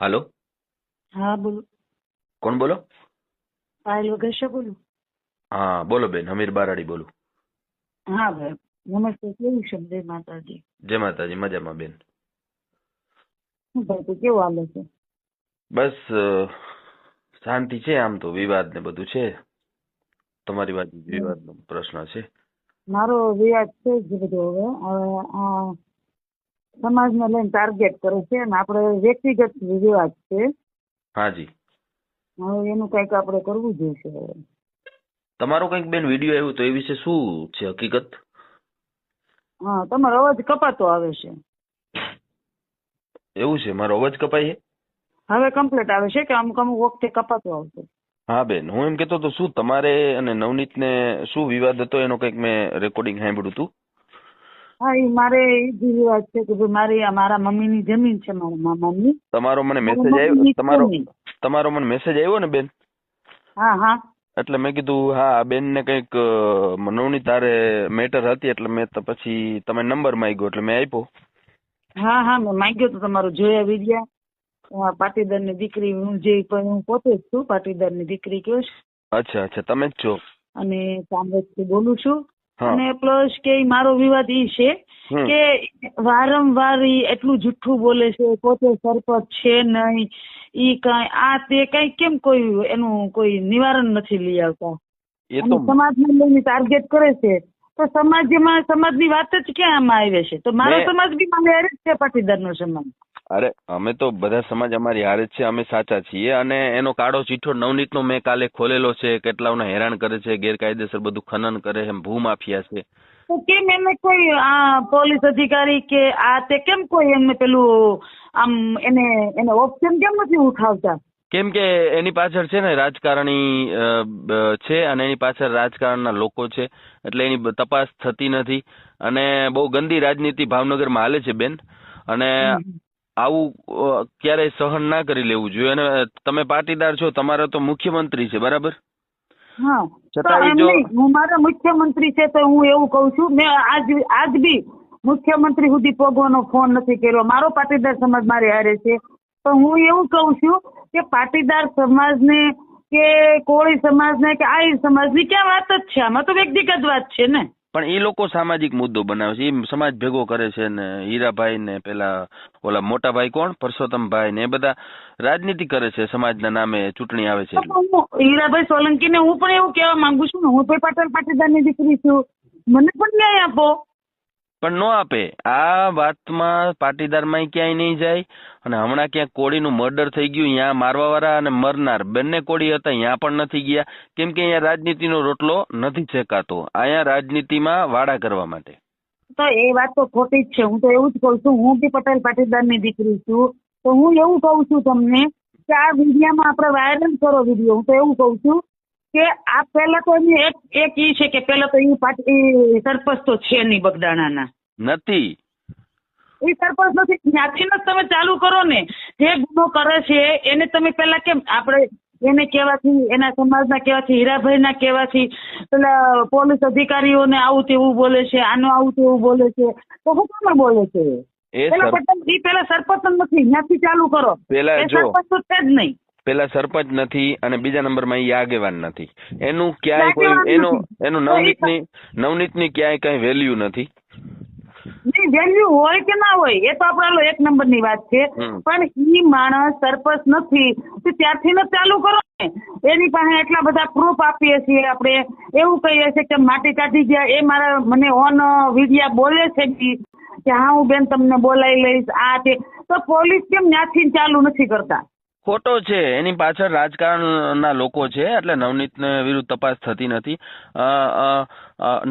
હાલો. હા બોલો. કોણ બોલો? પાયલ વગેશા બોલું. હા બોલો બેન હમીર બારાડી બોલું. હા બેન નમસ્તે કેવું છે જય માતાજી? જય માતાજી મજામાં બેન. કેવું હાલે છે? બસ શાંતિ છે આમ તો વિવાદ ને બધું છે. તમારી બાજુ વિવાદનો પ્રશ્ન છે. મારો વિવાદ છે જ બધો હવે. હવે આ સમાજને લઈને ટાર્ગેટ કરે છે અને આપણે વ્યક્તિગત વિવાદ છે. હાજી. હવે એનું કંઈક આપણે કરવું જોઈશે હવે. તમારો કંઈક બેન વીડિયો આવ્યો તો એ વિશે શું છે હકીકત? હા તમારો અવાજ કપાતો આવે છે. એવું છે? મારો અવાજ કપાય છે? હવે કમ્પ્લીટ આવે છે કે અમુક અમુક વખતે કપાતો આવતો હા બેન. હું એમ કેતો તો શું તમારે અને નવનીતને શું વિવાદ હતો એનો કંઈક મેં રેકોર્ડિંગ સાંભળ્યું હતું? હા એ મારે એ જ છે કે ભાઈ મારી મારા મમ્મીની જમીન છે મારા મામાની તમારો મને મેસેજ આવ્યો? તમારો તમારો મને મેસેજ આવ્યો ને બેન? હા હા. એટલે મેં કીધું હા બેન ને કંઈક નવની તારે મેટર હતી એટલે મેં તો પછી તમે નંબર માંગ્યો એટલે મેં આપ્યો. હા હા મેં માંગ્યો તો તમારો જોયા વિડિયા. પાટીદારની દીકરી હું જે હું પોતે જ છું પાટીદારની દીકરી કયો છું. અચ્છા અચ્છા તમે જ છો. અને કામરેજથી બોલું છું. અને પ્લસ કે મારો વિવાદ ઈ છે કે વારંવાર ઈ એટલું જુઠ્ઠું બોલે છે પોતે સરપંચ છે નહીં ઈ કઈ આ તે કઈ કેમ કોઈ એનું કોઈ નિવારણ નથી લઈ આવતા? સમાજ સમાજને લઈને ટાર્ગેટ કરે છે તો સમાજમાં સમાજની વાત જ ક્યાં આમાં આવે છે? તો મારો સમાજ બી મારે છે પાટીદારનો સમાજ અરે અમે તો બધા સમાજ અમારી હારે જ છે અમે સાચા છીએ અને એનો કાળો ચીઠો નવનીતનો મેં કાલે ખોલેલો છે કેટલાઓને હેરાન કરે છે ગેરકાયદેસર બધું ખનન કરે છે ભૂમાફિયા છે. તો કેમ એમને કોઈ આ પોલીસ અધિકારી કે આ તે કેમ કોઈ એમને પેલું આમ એને એને ઓપ્શન કેમ નથી ઉઠાવતા? કેમ કે એની પાછળ છે ને રાજકારણી છે અને એની પાછળ રાજકારણના લોકો છે એટલે એની તપાસ થતી નથી. અને બહુ ગંદી રાજનીતિ ભાવનગરમાં હાલે છે બેન. અને આવું ક્યારેય સહન ના કરી લેવું જોઈએ. અને તમે પાટીદાર છો તમારો તો મુખ્યમંત્રી છે બરાબર? હા. મારા મુખ્યમંત્રી છે તો હું એવું કઉ છું મેં આજ આજ બી મુખ્યમંત્રી સુધી પોગવાનો ફોન નથી કર્યો. મારો પાટીદાર સમાજ મારે હારે છે. તો હું એવું કઉ છું કે પાટીદાર સમાજને કે કોળી સમાજને કે આ સમાજની ક્યાં વાત જ છે? આમાં તો વ્યક્તિગત વાત છે ને. પણ એ લોકો સામાજિક મુદ્દો બનાવે છે. એ સમાજ ભેગો કરે છે ને હીરાભાઈ ને પેલા ઓલા મોટા ભાઈ કોણ? પરસોત્તમભાઈ ને એ બધા રાજનીતિ કરે છે. સમાજના નામે ચૂંટણી આવે છે હીરાભાઈ સોલંકી ને હું પણ એવું કહેવા માંગુ છું ને, હું પણ પાટણ પાટીદારની દીકરી છું. મને પણ ન્યાય આપો. પણ ન આપે. આ વાતમાં પાટીદારમાં ક્યાંય નહીં જાય. અને હમણાં ક્યાંક કોળીનું મર્ડર થઈ ગયું ત્યાં મારવાવાળા અને મરનાર. બંને કોળી હતા ત્યાં પણ નથી ગયા. કેમ કે અહીંયા રાજનીતિનો રોટલો નથી શેકાતો અહીંયા રાજનીતિમાં વાડા કરવા માટે. તો એ વાત તો ખોટી જ છે. હું તો એવું જ કહું છું, હું બી પટેલ પાટીદારની દીકરી છું, તો હું એવું કહું છું તમને કે આ વિડીયામાં આપણે વાયરલ કરો વીડિયો. હું તો એવું કહું છું કે આ પહેલા તો એની એક એક ઈ છે કે પહેલા તો ઈ પાટી સરપંચ તો છે નહીં બગદાણાના. નથી. એ સરપંચ નથી. ત્યાંથી જ તમે ચાલુ કરો ને. જે ગુનો કરે છે એને તમે પહેલા કેમ આપણે એને કહેવાથી એના સમાજના કહેવાથી હીરાભાઈના કહેવાથી પેલા પોલીસ અધિકારીઓને આવું તેવું બોલે છે આનું આવું તેવું બોલે છે. તો હું કોને બોલે છે? એ પેલા સરપંચ નથી. ત્યાંથી ચાલુ કરો. પેલા સરપંચ તો છે જ નહીં. પેલા સરપંચ નથી અને બીજા નંબરમાં ઈ આગેવાન નથી. એનું ક્યાંય કોઈ એનું એનું નવનીતની નવનીતની ક્યાંય કઈ વેલ્યુ નથી. વેલ્યુ હોય કે ના હોય એ તો આપણા એક નંબરની વાત છે. પણ ઈ માણસ સરપંચ નથી તો ત્યારથી ચાલુ કરો ને. એની પાસે એટલા બધા પ્રૂફ આપીએ છીએ આપણે. એવું કહીએ છીએ કે માટી કાઢી ગયા એ મારા મને ઓન વિડિયા બોલે છે કે હા હું બેન તમને બોલાવી લઈશ આ તે. તો પોલીસ કેમ ત્યાંથી ચાલુ નથી કરતા? ખોટો છે. એની પાછળ રાજકારણના લોકો છે. એટલે નવનીતને વિરુદ્ધ તપાસ થતી નથી.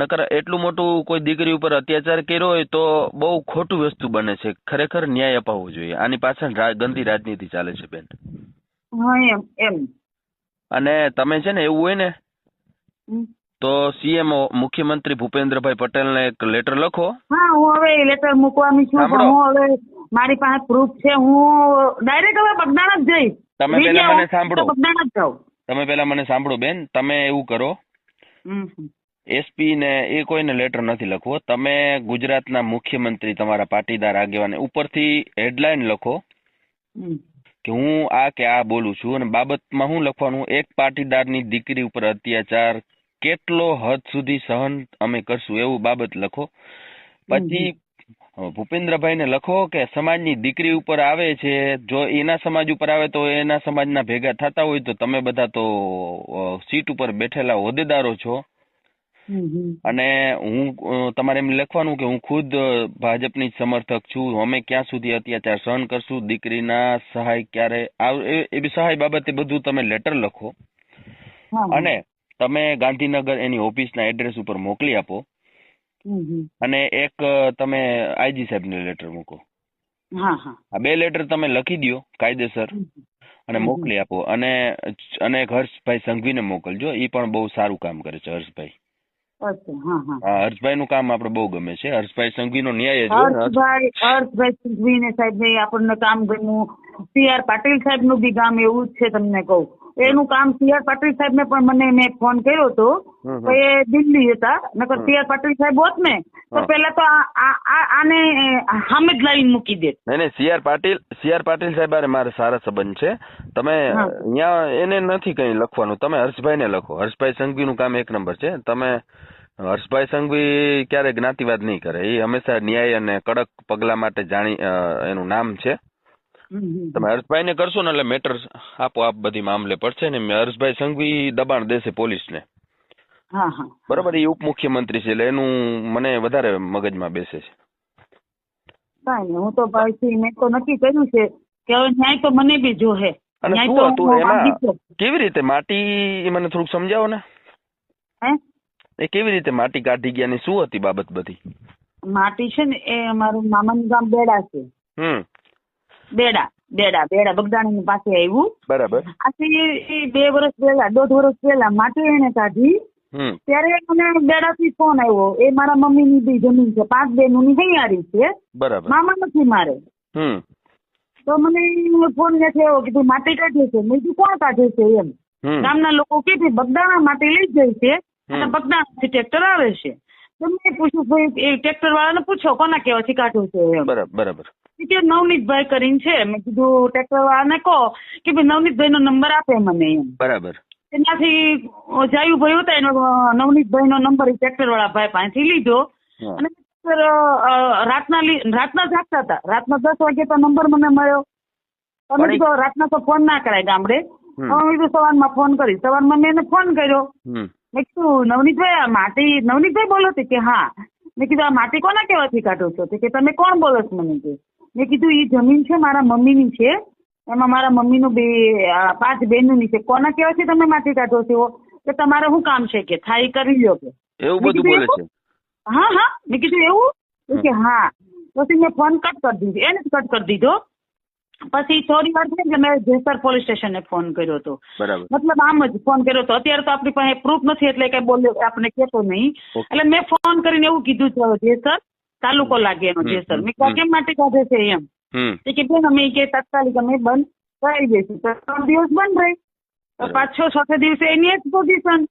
નકર એટલું મોટું કોઈ દીકરી ઉપર અત્યાચાર કર્યો હોય તો બહુ ખોટું વસ્તુ બને છે. ખરેખર ન્યાય અપાવવો જોઈએ. આની પાછળ ગંદી રાજનીતિ ચાલે છે બેન. અને તમે છે ને એવું હોય ને તો સીએમ મુખ્યમંત્રી ભૂપેન્દ્રભાઈ પટેલને એક લેટર લખો. હા હું હવે લેટર મૂકવાની છું. હું હવે મારી પાસે પ્રૂફ છે હું ડાયરેક્ટ હવે બગદાણા જ જઈશ. તમે પહેલા મને સાંભળો. બગદાણા જ જાઉં. તમે પેલા મને સાંભળો બેન તમે એવું કરો. એસપી ને એ કોઈને લેટર નથી લખવો. તમે ગુજરાતના મુખ્યમંત્રી તમારા પાટીદાર આગેવાન ઉપરથી હેડલાઇન લખો. કે હું આ કે આ બોલું છું અને બાબતમાં હું લખવાનું? એક પાટીદારની દીકરી ઉપર અત્યાચાર કેટલો હદ સુધી સહન અમે કરશું? એવું બાબત લખો. પછી ભૂપેન્દ્રભાઈને લખો કે સમાજની દીકરી ઉપર આવે છે જો એના સમાજ ઉપર આવે તો એના સમાજના ભેગા થતા હોય તો તમે બધા તો સીટ ઉપર બેઠેલા હોદ્દેદારો છો. અને હું તમારે એમ લખવાનું કે હું ખુદ ભાજપની સમર્થક છું અમે ક્યાં સુધી અત્યાચાર સહન કરશું દીકરીના સહાય ક્યારે એવી સહાય બાબતે બધું તમે લેટર લખો અને તમે ગાંધીનગર એની ઓફિસના એડ્રેસ ઉપર મોકલી આપો. અને એક તમે આઈજી સાહેબને લેટર મૂકો. આ બે લેટર તમે લખી દ્યો કાયદેસર અને મોકલી આપો. અને અને એક હર્ષભાઈ સંઘવીને મોકલજો એ પણ બહુ સારું કામ કરે છે હર્ષભાઈ. હર્ષભાઈ નું કામ આપડે બહુ ગમે છે. હર્ષભાઈ સંઘવીનો ન્યાય હર્ષભાઈ ને. હર્ષભાઈ હર્ષભાઈ સિંઘવીને સાહેબ આપણને કામ ગમ્યું. સી આર પાટીલ સાહેબનું બી કામ એવું જ છે તમને કહું. એનું કામ સીઆર પાટીલ સાહેબ ને પણ મને મેં ફોન કર્યો હતો. તો એ દિલ્હી હતા. નકર સીઆર પાટીલ સાહેબ હોત ને તો પેલા તો આને સામે જ લાઈન મૂકી દે નહીં નહીં સીઆર પાટીલ સીઆર પાટીલ સાહેબ હારે મારે સારા સંબંધ છે. તમે. અહીંયા એને નથી કઈ લખવાનું. તમે હર્ષભાઈ ને લખો. હર્ષભાઈ સંઘવીનું કામ એક નંબર છે. તમે હર્ષભાઈ સંઘવી ક્યારે જ્ઞાતિવાદ નહીં કરે. એ હંમેશા ન્યાય અને કડક પગલા માટે જાણી એનું નામ છે. હમ, હર્ષભાઈ ને કરશો ને એટલે મેટર આપોઆપ બધી મામલે પડશે ને હર્ષભાઈ સંઘવી દબાણ દેશે પોલીસને. હા હા. બરોબર એ ઉપમુખ્યમંત્રી છે એટલે એનું મને વધારે મગજમાં બેસે છે. કાંઈ હું તો ભાઈ મેં તો નક્કી કર્યું છે કે હવે ન્યાય તો મને બી જોહે. અને શું હતું એમાં? કેવી રીતે માટી મને થોડુંક સમજાવો ને. હે? એ કેવી રીતે માટી કાઢી ગયા ની શું હતી બાબત બધી? માટી છે ને એ અમારું મામાનું ગામ બેડા છે. હમ. બેડા બેડા બેડા બગદાણી પાસે આવ્યું બરાબર. આથી એ બે વર્ષ પહેલા દોઢ વર્ષ પહેલા માટે એને કાઢી ત્યારે મને બેડાથી ફોન આવ્યો. એ મારા મમ્મીની બી જમીન છે પાંચ બહેનોની હૈયારી છે. બરાબર. મામા નથી મારે. તો મને ફોન નથી આવ્યો કીધું માટી કાઢે છે. મેં કીધું કોણ કાઢે છે એમ? ગામના લોકો કે બગદાણા માટી લઈ જાય છે અને બગદાણા બગદાણાથી ટ્રેક્ટર આવે છે. તો મેં પૂછ્યું ભાઈ એ ટ્રેક્ટર વાળાને પૂછો કોના કેવાથી કાઢું છે એમ? બરાબર બરાબર. કે નવનીતભાઈ કરીને છે. મેં કીધું ટ્રેક્ટર વાળાને કહો કે ભાઈ નવનીતભાઈ નો નંબર આપે મને એમ. બરાબર. એનાથી જાયુભાઈ હતા એનો નવનીતભાઈ નો નંબર ટ્રેક્ટર વાળા ભાઈ પાસેથી લીધો. અને રાતના રાતના જાગતા હતા. રાતના દસ વાગે તો નંબર મને મળ્યો. તમે કીધું તો રાતના તો ફોન ના કરાય ગામડે. હું કીધું સવારમાં ફોન કરી. સવારમાં મેં એને ફોન કર્યો. મેં કીધું નવનીતભાઈ માટી નવનીતભાઈ બોલો છો કે હા. મેં કીધું આ માટી કોના કહેવાથી કાઢો છો? કે તમે કોણ બોલો છો મને કે? મેં કીધું એ જમીન છે મારા મમ્મીની છે. એમાં મારા મમ્મીનું બે પાંચ બહેનોની છે. કોના કહેવાથી તમે માટી કાઢો છો? કે તમારે શું કામ છે કે થાય કરી લો કે? એવું બધું બોલે છે. હા હા. મેં કીધું એવું? કે હા. પછી મેં ફોન કટ કરી દીધો. એને જ કટ કરી દીધો. પછી થોડી વાર થઈ એટલે મેં જેસર પોલીસ સ્ટેશને ફોન કર્યો હતો. બરાબર. મતલબ આમ જ ફોન કર્યો હતો. અત્યારે તો આપણી પાસે પ્રૂફ નથી એટલે કઈ બોલે આપણે કહેતો નહીં. Okay. એટલે મેં ફોન કરીને એવું કીધું છે હવે જેસર તાલુકો લાગે એનો હમ, જેસર. હમ, મેં કહ્યું હમ. કેમ માટે કાઢે છે એમ? હમ. તો કે બેન અમે કે તાત્કાલિક અમે બંધ કરાવી દઈશું. તો ત્રણ દિવસ બંધ રહી. તો બરાબર. પાંચ છ ચોથે દિવસે એની જ પોઝિશન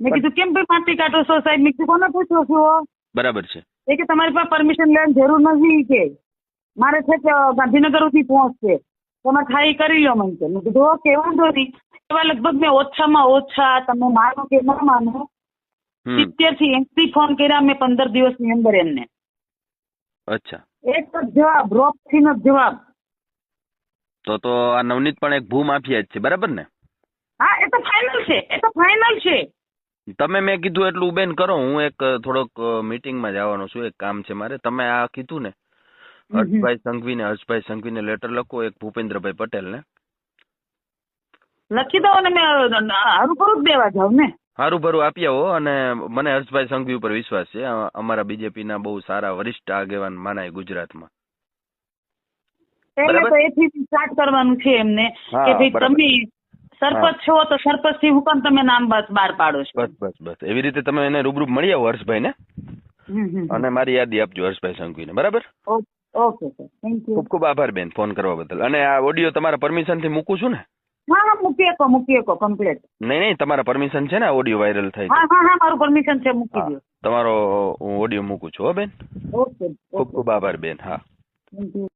મેં કીધું કેમ ભાઈ માટી કાઢો છો સાહેબ? મેં કીધું કોને પૂછો છો? બરાબર છે. એ કે તમારી પાસે પરમિશન લેવાની જરૂર નથી. કે મારે છે કે ગાંધીનગર સુધી પહોંચશે તમે થાય કરી લો મને કે મેં કીધું ઓકે વાંધો નહીં. એવા લગભગ મેં ઓછામાં ઓછા તમે માનો કે ન માનો સિત્તેરથી એસી ફોન કર્યા મેં પંદર દિવસની અંદર એમને. અચ્છા. એક જ જવાબ રોપથી નો જવાબ. તો તો આ નવનીત પણ એક ભૂમાફિયા જ છે બરાબર ને? હા એ તો ફાઇનલ છે એ તો ફાઇનલ છે. તમે મેં કીધું એટલું બેન કરો હું એક થોડોક મીટિંગમાં જવાનો છું એક કામ છે મારે. તમે આ કીધું ને. હર્ષભાઈ સંઘવીને હર્ષભાઈ સંઘવીને લેટર લખો એક ભૂપેન્દ્રભાઈ પટેલને. લખી દો ને મેં હરું દેવા જાવ ને. હારું ભરું આપી આવો અને મને હર્ષભાઈ સંઘવી ઉપર વિશ્વાસ છે. અમારા બીજેપી ના બહુ સારા વરિષ્ઠ આગેવાન માનાય ગુજરાતમાં. પહેલા. તો એથી સ્ટાર્ટ કરવાનું છે એમને કે ભાઈ. તમે સરપંચ છો તો સરપંચથી હું પણ તમે નામ બસ બહાર પાડો છો. બસ બસ બસ. એવી રીતે તમે એને રૂબરૂ મળી આવો હર્ષભાઈને. હમ, હમ. અને મારી યાદી આપજો હર્ષભાઈ સંઘવીને. બરાબર? ઓ- ઓકે સર થેન્ક યુ ખૂબ ખૂબ આભાર બેન ફોન કરવા બદલ. અને આ ઓડિયો તમારા પરમિશનથી મૂકું છું ને? હા હા મૂકી એકો મૂકી એકો કમ્પ્લીટ નહીં નહીં તમારા પરમિશન છે ને ઓડિયો વાયરલ થાય હા હા હા મારું પરમિશન છે મૂકી દો. તમારો હું ઓડિયો મૂકું છું હો બેન? ઓકે ખૂબ ખૂબ આભાર બેન હા. Thank you